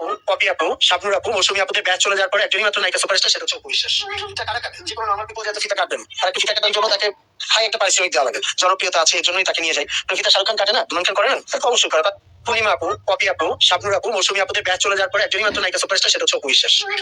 আপু পপি আপু শাবনুর আপু মৌসুমী আপুদের ব্যাচ চলে যাওয়ার পরে একজনই মাত্র নায়িকা সুপারস্টার সেটা হচ্ছে অপবিশ্বাস ফিতা কারা কাটে যে কোনো নর্মাল পিপল যাতে ফিতা কাটবেন। আর একটা ফিতা কাটার জন্য তাকে হাই একটা পারিশ্রমিক দেওয়া লাগে। জনপ্রিয়তা আছে এর জন্যই তাকে নিয়ে যায়। তো ফিতা শাহরুখ খান কাটে না? দুলন খান করে না? তাকে অবশ্যই করে। পূর্ণিমা আপু পপি আপু শাবনুর আপু মৌসুমী আপুদের ব্যাচ চলে যাওয়ার পরে একজনই মাত্র নায়িকা সুপারস্টার সেটা হচ্ছে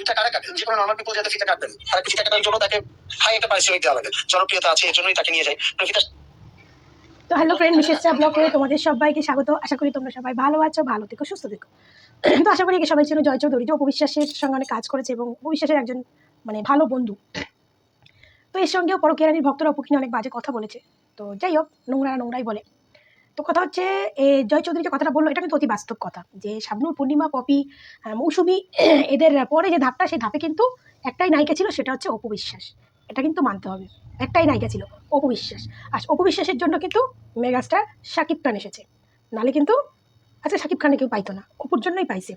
ফিতা কারা কাটে যে কোনো নর্মাল পিপল যাতে ফিতা কাটবেন। আর একটা ফিতা কাটার জন্য তাকে হাই একটা পারিশ্রমিক দেওয়া লাগে। জনপ্রিয়তা আছে এর জন্যই তাকে নিয়ে যায়। তো ফিতা তো হ্যালো ফ্রেন্ড মিসেস চা ব্লকে তোমাদের সবাইকে স্বাগত। আশা করি তোমরা সবাই ভালো আছো ভালো থেকো সুস্থ থেকো। তো আশা করি সবাই ছিল জয় চৌধুরী, যে অপবিশ্বাসের সঙ্গে অনেক কাজ করেছে এবং অপবিশ্বাসের একজন মানে ভালো বন্ধু। তো এর সঙ্গেও পরকিয়ারানির ভক্তরা অপুকে অনেক বাজে কথা বলেছে। তো যাই হোক, নোংরা নোংরাই বলে। তো কথা হচ্ছে, এ জয় চৌধুরী যে কথাটা বলল, এটা কিন্তু অতি বাস্তব কথা। যে শাবনুর পূর্ণিমা, পপি মৌসুমি, এদের পরে যে ধাপটা, সেই ধাপে কিন্তু একটাই নায়িকা ছিল, সেটা হচ্ছে অপবিশ্বাস। এটা কিন্তু মানতে হবে। একটাই নায়িকা ছিল, অপবিশ্বাস। আর অপবিশ্বাসের জন্য কিন্তু মেগাস্টার শাকিব খান এসেছে। নালে কিন্তু আচ্ছা শাকিব খানে কেউ পাইতো না। অপুর জন্যই পাইছে।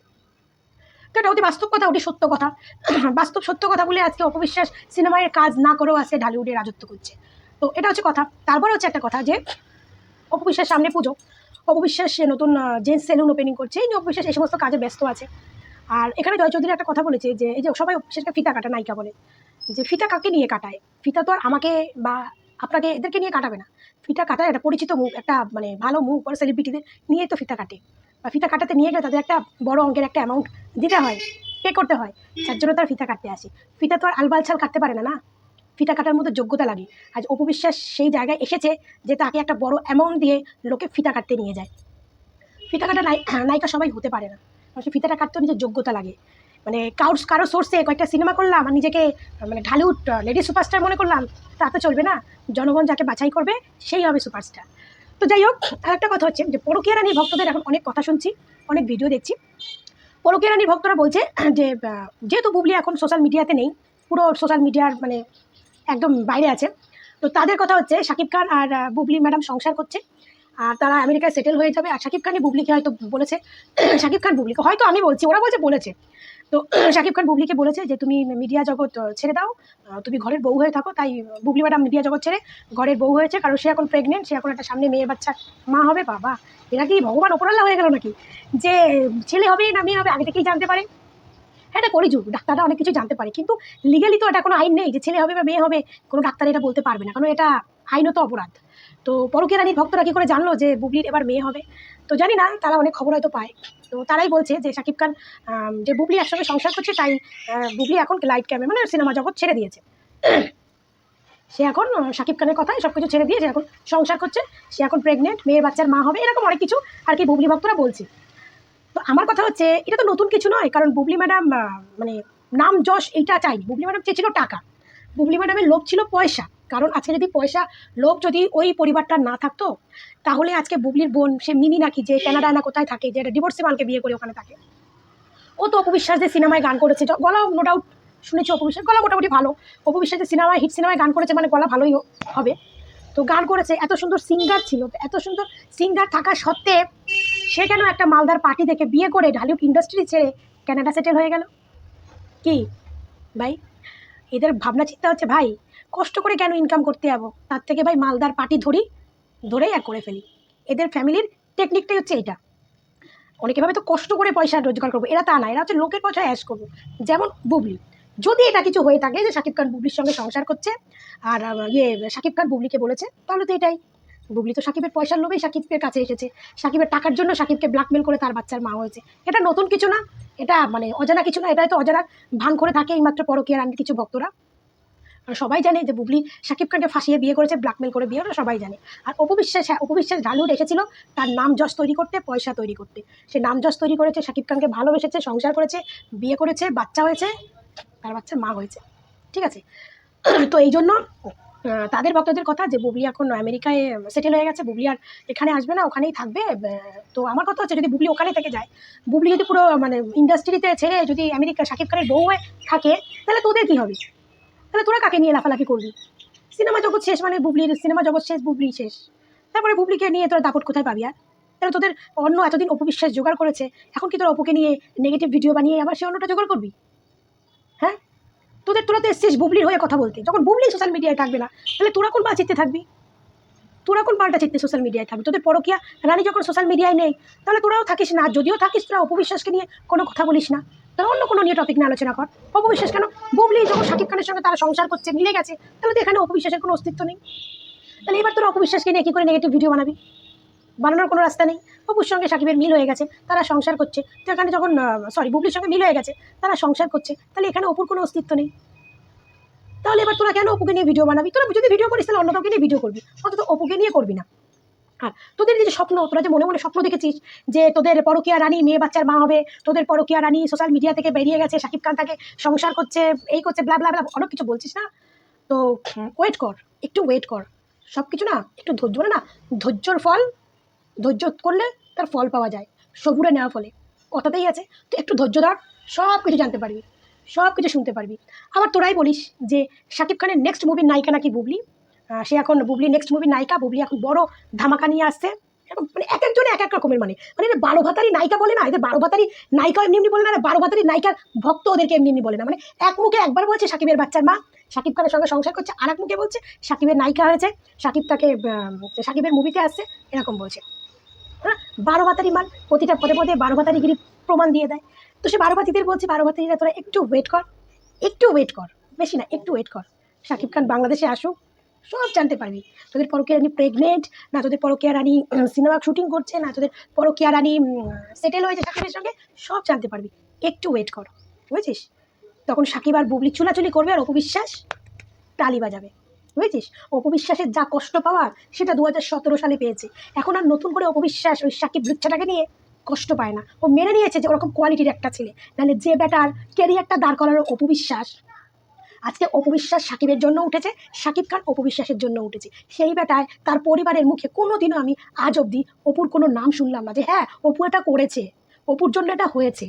তো এটা অতি বাস্তব কথা ওটি সত্য কথা। বাস্তব সত্য কথা বলে আজকে অপবিশ্বাস সিনেমায় কাজ না করেও আছে ঢালিউডে রাজত্ব করছে। তো এটা হচ্ছে কথা। তারপরে হচ্ছে একটা কথা যে, অপবিশ্বাস সামনে পুজো। অপবিশ্বাস সে নতুন জেন্টস সেলুন ওপেনিং করছে। এই অপবিশ্বাস এই সমস্ত কাজে ব্যস্ত আছে। আর এখানে জয় চৌধুরী একটা কথা বলেছে যে, এই যে সবাই অপবিশ্বাসকে ফিতা কাটা নায়িকা বলে। যে ফিতা কাকে নিয়ে কাটায়? ফিতা তো আর আমাকে বা আপনাকে এদেরকে নিয়ে কাটাবে না। ফিতা কাটায় একটা পরিচিত মুখ, একটা মানে ভালো মুখ বড় সেলিব্রিটিদের নিয়ে তো ফিতা কাটে। বা ফিতা কাটাতে নিয়ে গেলে তাদের একটা বড় অঙ্কের একটা অ্যামাউন্ট দিতে হয় পে করতে হয়। যার জন্য তার ফিতা কাটতে আসে। ফিতা তো আর আলবালছাল কাটতে পারে না না? ফিতা কাটার মতো যোগ্যতা লাগে। আজ অপবিশ্বাস সেই জায়গায় এসেছে যে তাকে একটা বড় অ্যামাউন্ট দিয়ে লোকে ফিতা কাটতে নিয়ে যায়। ফিতা কাটা নায়িকা সবাই হতে পারে না। সে ফিতাটা কাটতেও নিজের যোগ্যতা লাগে। মানে কারোর কারও সোর্সে কয়েকটা সিনেমা করলাম আর নিজেকে মানে ঢালিউড লেডি সুপারস্টার মনে করলাম, তা তো চলবে না। জনগণ যাকে বাছাই করবে, সেই হবে সুপারস্টার তো যাই হোক, আরেকটা কথা হচ্ছে যে পরকীয়া রানী ভক্তদের এখন অনেক কথা শুনছি, অনেক ভিডিও দেখছি। পরকীয়া রানী ভক্তরা বলছে যে যেহেতু বুবলি এখন সোশ্যাল মিডিয়াতে নেই, পুরো সোশ্যাল মিডিয়ার মানে একদম বাইরে আছে, তো তাদের কথা হচ্ছে শাকিব খান আর বুবলি ম্যাডাম সংসার করছে, আর তারা আমেরিকায় সেটেল হয়ে যাবে। আর শাকিব খানই বুবলিকে হয়তো বলেছে, শাকিব খান বুবলিকে, হয়তো আমি বলছি, ওরা বলছে বলেছে। তো, শাকিব খান বুবলিকে বলেছে যে, তুমি মিডিয়া জগৎ ছেড়ে দাও। তুমি ঘরের বউ হয়ে থাকো। তাই বুবলি ম্যাডাম মিডিয়া জগৎ ছেড়ে ঘরের বউ হয়েছে। কারণ সে এখন প্রেগনেন্ট সে এখন একটা সামনে মেয়ে বাচ্চা। মা হবে? বাবা। এরা কি ভগবান অপরাল্লা হয়ে গেল নাকি? যে ছেলে হবে না মেয়ে হবে, আগে থেকেই জানতে পারে। হ্যাঁ এটা করিযুগ ডাক্তাররা অনেক কিছু জানতে পারে। কিন্তু লিগালি তো এটা কোনো আইন নেই যে ছেলে হবে বা মেয়ে হবে। কোনো ডাক্তার এটা বলতে পারবে না। কারণ এটা আইনত অপরাধ। তো পরকীয় রানীর ভক্তরা কী করে জানলো যে বুবলির এবার মেয়ে হবে? তো জানি না, তারা অনেক খবর হয়তো পায়। তো তারাই বলছে যে শাকিব খান যে বুবলি একসঙ্গে সংসার করছে, তাই বুবলি এখন লাইট ক্যামেরা মানে সিনেমা জগৎ ছেড়ে দিয়েছে। সে এখন শাকিব খানের কথায় সব কিছু ছেড়ে দিয়ে সে এখন সংসার করছে, সে এখন প্রেগনেন্ট মেয়ের বাচ্চার মা হবে, এরকম অনেক কিছু আর কি বুবলি ভক্তরা বলছে। তো আমার কথা হচ্ছে, এটা তো নতুন কিছু নয়, কারণ বুবলি ম্যাডাম মানে নাম যশ এইটা চাইনি। বুবলি ম্যাডাম চেয়েছিল টাকা। বুবলি ম্যাডামের লোভ ছিল পয়সা। কারণ আজকে যদি পয়সা লোভ যদি ওই পরিবারটা না থাকতো, তাহলে আজকে বুবলির বোন, সে মিনি নাকি, যে কানাডায় না কোথায় থাকে, যে একটা ডিভোর্সি মানকে বিয়ে করে ওখানে থাকে। ও তো অপবিশ্বাস যে সিনেমায় গান করেছে। গলা নো ডাউট শুনেছি অপবিশ্বাস। গলা মোটামুটি ভালো। অপবিশ্বাস যে সিনেমায় হিট সিনেমায় গান করেছে মানে গলা ভালোই হবে। তো গান করেছে। এত সুন্দর সিঙ্গার ছিল। এত সুন্দর সিঙ্গার থাকা সত্ত্বে সে কেন একটা মালদার পার্টি থেকে বিয়ে করে ঢালিউড ইন্ডাস্ট্রি ছেড়ে কানাডা সেটেল হয়ে গেল? কি? ভাই, এদের ভাবনা চিন্তা হচ্ছে, ভাই কষ্ট করে কেন ইনকাম করতে যাব? তার থেকে ভাই মালদার পার্টি ধরি, ধরেই এক করে ফেলি। এদের ফ্যামিলির টেকনিকটাই হচ্ছে এটা। অনেকে ভাবে তো কষ্ট করে পয়সা রোজগার করব, এরা তা না, এরা হচ্ছে লোকের পয়সা অ্যাশ করব। যেমন বুবলি, যদি এটা কিছু হয়ে থাকে যে শাকিব খান বুবলির সঙ্গে সংসার করছে, আর ইয়ে শাকিব খান বুবলিকে বলেছে, তাহলে তো এটাই। বুবলি তো সাকিবের পয়সার লোভেই সাকিবের কাছে এসেছে। সাকিবের টাকার জন্য সাকিবকে ব্ল্যাকমেল করে তার বাচ্চার মা হয়েছে। এটা নতুন কিছু না, এটা মানে অজানা কিছু না, এটাই তো অজানা। ভান করে থাকে এইমাত্র পরকীয়ার আনতে কিছু ভক্তরা। আর সবাই জানে যে বুবলি শাকিব খানকে ফাঁসিয়ে বিয়ে করেছে ব্ল্যাকমেল করে বিয়ে করেছে সবাই জানে। আর অপবিশ্বাস হ্যাঁ, অপবিশ্বাস ঢালুড এসেছিল তার নাম যশ তৈরি করতে পয়সা তৈরি করতে। সে নাম যশ তৈরি করেছে শাকিব খানকে ভালোবেসেছে সংসার করেছে বিয়ে করেছে বাচ্চা হয়েছে তার বাচ্চার মা হয়েছে। ঠিক আছে? তো এই জন্য তাদের ভক্তদের কথা যে বুবলি এখন আমেরিকায় সেটেল হয়ে গেছে বুবলি আর এখানে আসবে না ওখানেই থাকবে তো আমার কথা হচ্ছে যদি বুবলি ওখানে থেকে যায় বুবলি যদি পুরো মানে ইন্ডাস্ট্রিতে ছেড়ে যদি আমেরিকা শাকিব খানের বউ হয়ে থাকে তাহলে তোদের কী হবে? তাহলে তোরা কাকে নিয়ে লাফালাফি করবি? সিনেমা জগৎ শেষ মানে বুবলির, সিনেমা জগৎ শেষ, বুবলি শেষ। তারপরে বুবলিকে নিয়ে তোরা দাপট কোথায় পাবি, আর? তাহলে তোদের অন্য এতদিন অপবিশ্বাস জোগাড় করেছে, এখন কি তোরা অপুকে নিয়ে নেগেটিভ ভিডিও বানিয়ে আবার সে অন্যটা জোগাড় করবি? হ্যাঁ? তোদের, তোরা তো এসছিস বুবলির হয়ে কথা বলতে। যখন বুবলি সোশ্যাল মিডিয়ায় থাকবে না, তাহলে তোরা কোন বাঁচিতে থাকবি? তোরা কোন পাল্টা চিত্তে সোশ্যাল মিডিয়ায় থাকবি? তোদের পরকিয়া, রানী যখন সোশ্যাল মিডিয়ায় নেই, তাহলে তোরাও থাকিস না। যদিও থাকিস, তোরা অপবিশ্বাসকে নিয়ে কোনো কথা বলিস না। তোরা অন্য কোনো নিয়ে টপিক নিয়ে আলোচনা কর। অপবিশ্বাস কেন? বুবলি যখন শাকিব খানের সঙ্গে তারা সংসার করছে, মিলে গেছে, তাহলে তো এখানে অপবিশ্বাসের কোনো অস্তিত্ব নেই। তাহলে এবার তোরা অপবিশ্বাসকে নিয়ে কী করে নেগেটিভ ভিডিও বানাবি? বানানোর কোনো রাস্তা নেই। অপুর সঙ্গে সাকিবের মিল হয়ে গেছে, তারা সংসার করছে। তো এখানে যখন সরি বুবলির সঙ্গে মিল হয়ে গেছে, তারা সংসার করছে, তাহলে এখানে অপুর কোনো অস্তিত্ব নেই। তাহলে এবার তোরা কেন অপুকে নিয়ে ভিডিও বানাবি? তোরা যদি ভিডিও করিস, তাহলে অন্য কাউকে নিয়ে ভিডিও করবি। অন্তত অপুকে নিয়ে করবি না। আর তোদের যে স্বপ্ন তোরা যে মনে মনে স্বপ্ন দেখেছিস যে তোদের পরকিয়া রানী মেয়ে বাচ্চার মা হবে তোদের পরকিয়া রানী সোশ্যাল মিডিয়া থেকে বেরিয়ে গেছে শাকিব খান তাকে সংসার করছে এই করছে ব্লা ব্লা ব্লা অনেক কিছু বলছিস না? তো ওয়েট কর একটু ওয়েট কর। সব কিছু না একটু ধৈর্য না ধৈর্যর ফল ধৈর্য করলে তার ফল পাওয়া যায় সবুরে নেওয়া ফলে। কথাতেই আছে তো একটু ধৈর্য ধর সব কিছু জানতে পারবি সব কিছু শুনতে পারবি। আবার তোরাই বলিস যে শাকিব খানের নেক্সট মুভির নায়িকা নাকি বুবলি? সে এখন বুবলি নেক্সট মুভি নায়িকা, বুবলি এখন বড় ধামাকা নিয়ে আসছে। মানে এক একজনে এক এক রকমের মানে। মানে এদের বারো ভাতারি নায়িকা বলে না এদের বারো ভাতারি নায়িকা এমনি এমনি বলে না, বারো ভাতারি নায়িকার ভক্ত ওদেরকে এমনি এমনি বলে না। মানে এক মুখে একবার বলছে সাকিবের বাচ্চার মা শাকিব খানের সঙ্গে সংসার করছে আর এক মুখে বলছে সাকিবের নায়িকা হয়েছে, সাকিব তাকে সাকিবের মুভিতে আসছে, এরকম বলছে। হ্যাঁ বারো ভাতারি মান প্রতিটা পদে পদে বারো ভাতারিগিরি প্রমাণ দিয়ে দেয়। তো সে বারো ভাতিদের বলছে, বারো ভাতারিরা তোরা একটু ওয়েট কর, একটু ওয়েট কর, বেশি না, একটু ওয়েট কর। শাকিব খান বাংলাদেশে আসুক সব জানতে পারবি। তোদের পরকিয়া রানী প্রেগনেন্ট না তোদের পরকিয়া রানী সিনেমা শুটিং করছে, না তোদের পরকিয়া রানী সেটেল হয়েছে শাকিবের সঙ্গে, সব জানতে পারবি। একটু ওয়েট কর, বুঝেছিস? তখন সাকিব আর বুবলি চুলাচুলি করবে আর অপবিশ্বাস তালি বাজাবে, বুঝেছিস? অপবিশ্বাসের যা কষ্ট পাওয়ার, সেটা দু হাজার সতেরো সালে পেয়েছে। এখন আর নতুন করে অপবিশ্বাস ওই সাকিব লুচ্ছাটাকে নিয়ে কষ্ট পায় না। ও মেনে নিয়েছে যে ওরকম কোয়ালিটির একটা ছেলে, নাহলে যে ব্যাটার ক্যারিয়ারটা দাঁড় করানোর অপবিশ্বাস। আজকে অপবিশ্বাস সাকিবের জন্য উঠেছে, সাকিব খান অপবিশ্বাসের জন্য উঠেছে। সেই বেটায় তার পরিবারের মুখে কোনো দিনও আমি আজ অবধি অপুর কোনো নাম শুনলাম না যে হ্যাঁ অপু এটা করেছে, অপুর জন্য এটা হয়েছে।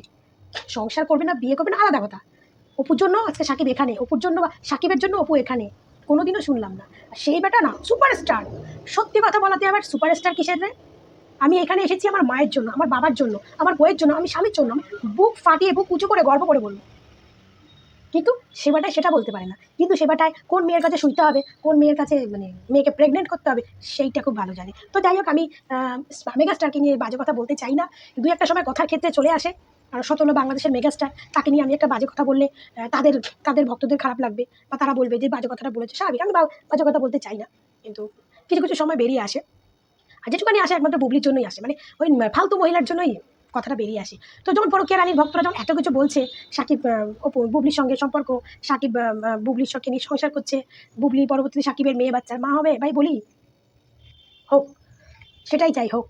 সংসার করবে না, বিয়ে করবে না, আলাদা কথা। অপুর জন্য আজকে সাকিব এখানে, অপুর জন্য সাকিবের জন্য অপু এখানে, কোনোদিনও শুনলাম না। সেই বেটা না সুপারস্টার সত্যি কথা বলাতে আবার সুপারস্টার কিসের রে? আমি এখানে এসেছি আমার মায়ের জন্য, আমার বাবার জন্য, আমার বইয়ের জন্য, আমি স্বামীর জন্য বুক ফাটিয়ে বুক উঁচু করে গর্ব করে বলব। কিন্তু সেবাটায় সেটা বলতে পারে না। কিন্তু সেবাটায় কোন মেয়ের কাছে শুইতে হবে, কোন মেয়ের কাছে মানে মেয়েকে প্রেগনেন্ট করতে হবে, সেইটা খুব ভালো জানে। তো যাই হোক, আমি মেগাস্টারকে নিয়ে বাজে কথা বলতে চাই না। দুই একটা সময় কথার ক্ষেত্রে চলে আসে। আর সতল বাংলাদেশের মেগাস্টার তাকে নিয়ে আমি একটা বাজে কথা বললে তাদের তাদের ভক্তদের খারাপ লাগবে বা তারা বলবে যে বাজে কথাটা বলেছে। স্বাভাবিক, আমি বাজে কথা বলতে চাই না। কিন্তু কিছু কিছু সময় বেরিয়ে আসে। আর যেটুকানি আসে একমাত্র বুবলির জন্যই আসে। মানে ওই ফালতু মহিলার জন্যই কথাটা বেরিয়ে আসে। তো যখন পরকীয়া রানীর ভক্তরা যখন এত কিছু বলছে, সাকিব বুবলির সঙ্গে সম্পর্ক, সাকিব বুবলির সঙ্গে নিয়ে সংসার করছে, বুবলি পরবর্তীতে সাকিবের মেয়ে বাচ্চার মা হবে, ভাই বলি? হোক, সেটাই চাই, হোক।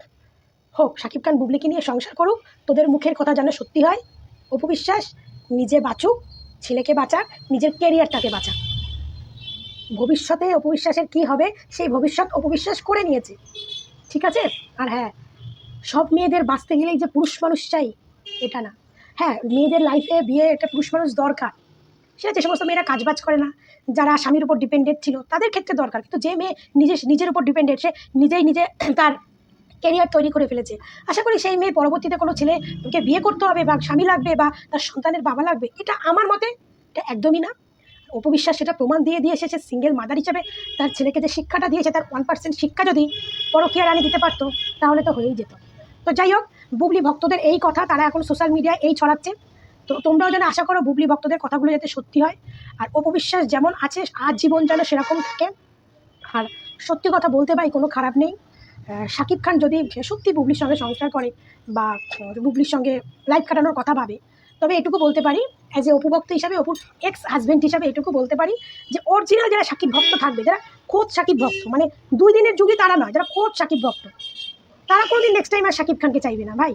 হোক, সাকিব খান বুবলিকে নিয়ে সংসার করুক, তোদের মুখের কথা যেন সত্যি হয়, অপু বিশ্বাস, নিজে বাঁচুক, ছেলেকে বাঁচাক, নিজের কেরিয়ারটাকে বাঁচাক। ভবিষ্যতে অপবিশ্বাসের কি হবে, সেই ভবিষ্যৎ অপবিশ্বাস করে নিয়েছে। ঠিক আছে? আর হ্যাঁ সব মেয়েদের বাঁচতে গেলেই যে পুরুষ মানুষ চাই এটা না। হ্যাঁ মেয়েদের লাইফে বিয়ে একটা পুরুষ মানুষ দরকার। সেটা যে সমস্ত মেয়েরা কাজবাজ করে না, যারা স্বামীর উপর ডিপেন্ডেন্ট ছিল, তাদের ক্ষেত্রে দরকার। কিন্তু যে মেয়ে নিজে, নিজের উপর ডিপেন্ডেন্ট সে নিজেই নিজে তার ক্যারিয়ার তৈরি করে ফেলেছে। আশা করি সেই মেয়ে পরবর্তীতে কোনো ছেলেকে বিয়ে করতে হবে বা স্বামী লাগবে বা তার সন্তানের বাবা লাগবে, এটা আমার মতে এটা একদমই না। অপবিশ্বাস সেটা প্রমাণ দিয়ে দিয়ে এসেছে সিঙ্গেল মাদার হিসেবে। তার ছেলেকে যে শিক্ষাটা দিয়েছে, তার ওয়ান পার্সেন্ট শিক্ষা যদি পরকীয়া রানী দিতে পারতো, তাহলে তো হয়েই যেত। তো যাই হোক, বুবলি ভক্তদের এই কথা তারা এখন সোশ্যাল মিডিয়ায় এই ছড়াচ্ছে। তো তোমরাও যেন আশা করো বুবলি ভক্তদের কথাগুলো যাতে সত্যি হয়। আর অপবিশ্বাস যেমন আছে, আজ জীবন যেন সেরকম থাকে। আর সত্যি কথা বলতে পাই কোনো খারাপ নেই। শাকিব খান যদি সত্যি বুবলির সঙ্গে সংসার করে বা বুবলির সঙ্গে লাইফ কাটানোর কথা ভাবে, তবে এটুকু বলতে পারি অ্যাজ এ অপুভক্ত হিসাবে অপুর এক্স হাজব্যান্ড হিসাবে এটুকু বলতে পারি যে অরিজিনাল যারা সাকিব ভক্ত থাকবে, যারা খোদ সাকিব ভক্ত মানে দুই দিনের যুগে তারা নয়, যারা খোদ সাকিব ভক্ত তারা কোনোদিন নেক্সট টাইম আর শাকিব খানকে চাইবে না, ভাই।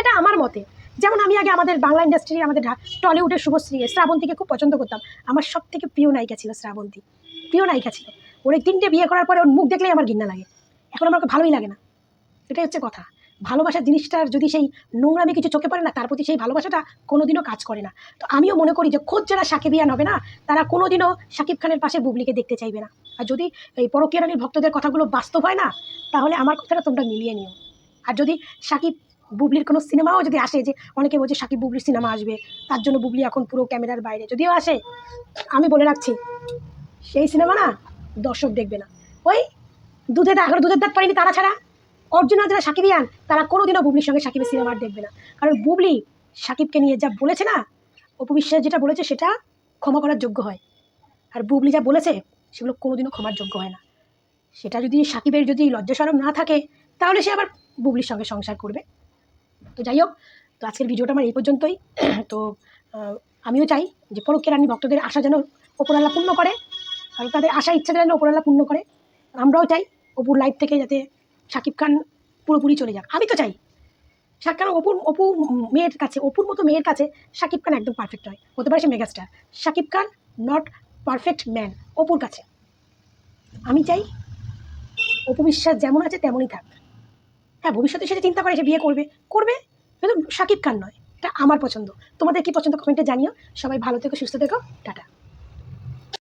এটা আমার মতে। যেমন আমি আগে আমাদের বাংলা ইন্ডাস্ট্রি আমাদের টলিউডের শুভশ্রী শ্রাবন্তীকে খুব পছন্দ করতাম। আমার সব থেকে প্রিয় নায়িকা ছিল শ্রাবন্তী। প্রিয় নায়িকা ছিল। ওর এই তিনটে বিয়ে করার পরে ওর মুখ দেখলেই আমার ঘৃণা লাগে। এখন আমার ভালোই লাগে না। এটাই হচ্ছে কথা। ভালোবাসার জিনিসটার যদি সেই নোংরামি কিছু চোখে পড়ে না, তার প্রতি সেই ভালোবাসাটা কোনোদিনও কাজ করে না। তো আমিও মনে করি যে খোঁজ যারা সাকিবিয়ান হবে না, তারা কোনোদিনও সাকিব খানের পাশে বুবলিকে দেখতে চাইবে না। আর যদি এই পরকীয়া রানীর ভক্তদের কথাগুলো বাস্তব হয় না, তাহলে আমার কথাটা তোমরা মিলিয়ে নিও। আর যদি সাকিব বুবলির কোনো সিনেমাও যদি আসে, যে অনেকে বলছে সাকিব বুবলির সিনেমা আসবে, তার জন্য বুবলি এখন পুরো ক্যামেরার বাইরে, যদিও আসে, আমি বলে রাখছি, সেই সিনেমা না দর্শক দেখবে না। ওই দুধে এখনও দুধের দাঁত পারেনি তারা ছাড়া? অর্জুনা যারা সাকিবিয়ান তারা কোনোদিনও বুবলির সঙ্গে সাকিবের সিনেমা দেখবে না। কারণ বুবলি সাকিবকে নিয়ে যা বলেছে না, অপু বিশ্বাস যেটা বলেছে সেটা ক্ষমা করার যোগ্য হয়। আর বুবলি যা বলেছে সেগুলো কোনোদিনও ক্ষমার যোগ্য হয় না। সেটা যদি সাকিবের যদি লজ্জা সরম না থাকে, তাহলে সে আবার বুবলির সঙ্গে সংসার করবে। তো যাই হোক, তো আজকের ভিডিওটা আমার এই পর্যন্তই। তো আমিও চাই যে পরক্ষে রানী ভক্তদের আশা যেন ওপরাল্লা পূর্ণ করে আর তাদের আশা ইচ্ছা যেন ওপরাল্লা পূর্ণ করে। আমরাও চাই অপুর লাইফ থেকে যাতে শাকিব খান পুরোপুরি চলে যাক। আমি তো চাই শাকিব খান অপুর, অপু মেয়ের কাছে, অপুর মতো মেয়ের কাছে শাকিব খান একদম পারফেক্ট হয়। হতে পারে সে megastar Shakib Khan not perfect man অপুর কাছে। আমি চাই অপু বিশ্বাস যেমন আছে তেমনই থাক। হ্যাঁ ভবিষ্যতে সেটা চিন্তা করে সে বিয়ে করবে করবে কিন্তু শাকিব খান নয়, এটা আমার পছন্দ। তোমাদের কি পছন্দ? কমেন্টে জানিও। সবাই ভালো থেকো, সুস্থ থেকো, টাটা।